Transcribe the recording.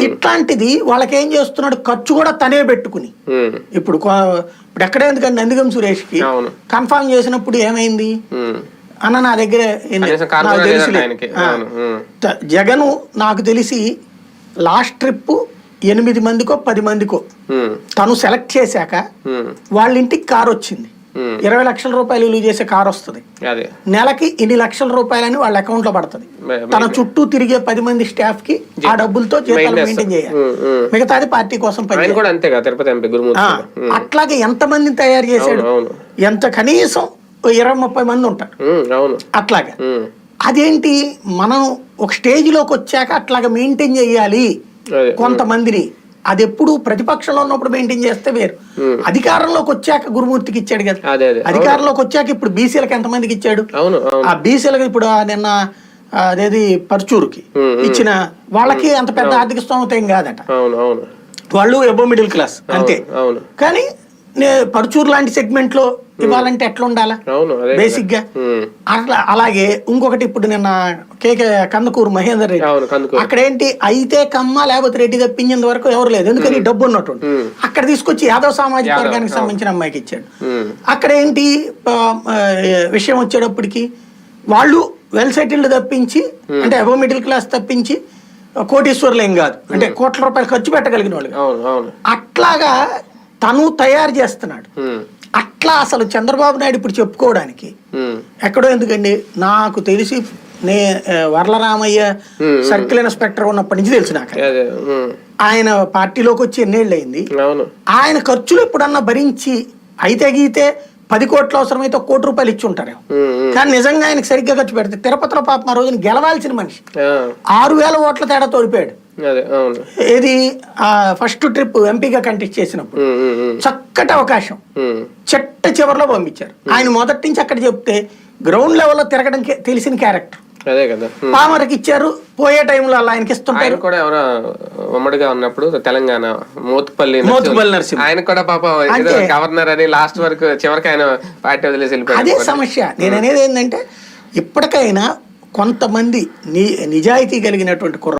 ఇట్లాంటిది వాళ్ళకి చేస్తున్నాడు? ఖర్చు కూడా తనే పెట్టుకుని. ఇప్పుడు కొ- ఇప్పుడు ఎక్కడే ఎందుకంటే నందిగం సురేష్కి? అవును. కన్ఫర్మ్ చేసినప్పుడు ఏమైంది. అన్న నా దగ్గర నాకు జగను నాకు తెలిసి లాస్ట్ ట్రిప్ ఎనిమిది మందికో పది మందికో తను సెలెక్ట్ చేశాక వాళ్ళ ఇంటికి కారు వచ్చింది. ఇరవై లక్షల రూపాయలు విలువ చేసే కారు వస్తుంది. నెలకి ఇన్ని లక్షల రూపాయలని వాళ్ళ అకౌంట్లో పడుతుంది తన చుట్టూ తిరిగే పది మంది స్టాఫ్కి ఆ డబ్బులతో జీతాలు. మెయింటైన్ చేయాలి. ఉమ్, ఉమ్. మిగతాది పార్టీ కోసం అట్లాగే ఎంత మందిని తయారు చేశాడు? ఎంత కనీసం ఇరవై ముప్పై మంది ఉంటారు. అట్లాగా. అదేంటి? మనం ఒక స్టేజ్లోకి వచ్చాక అట్లాగా మెయింటైన్ చేయాలి కొంతమందిని. అది ఎప్పుడు ప్రతిపక్షంలో ఉన్నప్పుడు మెయింటైన్ చేస్తే వేరు. అధికారంలోకి వచ్చాక గురుమూర్తికి ఇచ్చాడు కదా. అధికారంలోకి వచ్చాక ఇప్పుడు బీసీలకు ఎంతమందికి ఇచ్చాడు? ఆ బీసీలకు ఇప్పుడు నిన్న అదేది పర్చూరుకి. ఇచ్చిన వాళ్ళకి అంత పెద్ద ఆర్థిక స్తోమత ఏం కాదట. వాళ్ళు ఎబో మిడిల్ క్లాస్ అంతే. కానీ పర్చూరు లాంటి సెగ్మెంట్లో ఇవ్వాలంటే ఎట్లా ఉండాలా. బేసిక్గా అట్లా అలాగే ఇంకొకటి ఇప్పుడు నిన్న కేకే కందుకూరు మహేందర్ రెడ్డి. అక్కడ ఏంటి అయితే కమ్మ లేకపోతే రెడ్డి తప్పించేంత వరకు ఎవరు లేదు. ఎందుకని? డబ్బు ఉన్నట్టు అక్కడ తీసుకొచ్చి యాదవ్ సామాజిక వర్గానికి సంబంధించిన అమ్మాయికి ఇచ్చాడు. అక్కడ ఏంటి విషయం వచ్చేటప్పటికి వాళ్ళు వెల్ సెటిల్డ్ తప్పించి అంటే అబో మిడిల్ క్లాస్ తప్పించి కోటీశ్వర్లు ఏం కాదు. అంటే కోట్ల రూపాయలు ఖర్చు పెట్టగలిగిన వాళ్ళు అట్లాగా తను తయారు చేస్తున్నాడు. అట్లా అసలు చంద్రబాబు నాయుడు ఇప్పుడు చెప్పుకోవడానికి ఎక్కడో ఎందుకండి? నాకు తెలిసి నే వరలరామయ్య. సర్కిల్ ఇన్స్పెక్టర్ ఉన్నప్పటి నుంచి తెలుసు నాకు. ఆయన పార్టీలోకి వచ్చి ఎన్నేళ్ళు అయింది ఆయన ఖర్చులు ఎప్పుడన్నా భరించి అయితే గీతే పది కోట్ల అవసరమైతే ఒక కోటి రూపాయలు ఇచ్చి ఉమ్, కానీ నిజంగా ఆయనకి సరిగ్గా ఖర్చు పెడితే తిరుపతిలో పాపం ఆ రోజున గెలవాల్సిన మనిషి. ఆరు వేల ఓట్ల తేడా తోడిపోయాడు. ఏది? ఫస్ట్ ట్రిప్ ఎంపీగా కంటెస్ట్ చేసినప్పుడు. చక్కటి అవకాశం. చెట్ట చివరిలో పంపించారు. ఆయన మొదటి నుంచి అక్కడ చెప్తే గ్రౌండ్ లెవెల్లో తిరగడం తెలిసిన క్యారెక్టర్ అదే కదా. పామర్కి ఇచ్చారు పోయే టైంలో అలా ఆయనకి ఇస్తుంటారు. ఆయన కూడా ఎవరో ఉమ్మడిగా ఉన్నప్పుడు తెలంగాణ మోత్పల్లి. మోత్పల్లి నరసింహ. ఆయన కూడా పాపం గవర్నర్ అని లాస్ట్ వరకు చివరికి ఆయన పార్టీ వదిలేసి అదే వెళ్ళిపోయాడు సమస్య. నేను అనేది ఏంటంటే ఇప్పటికైనా కొంతమంది ని నిజాయితీ కలిగినటువంటి కుర్ర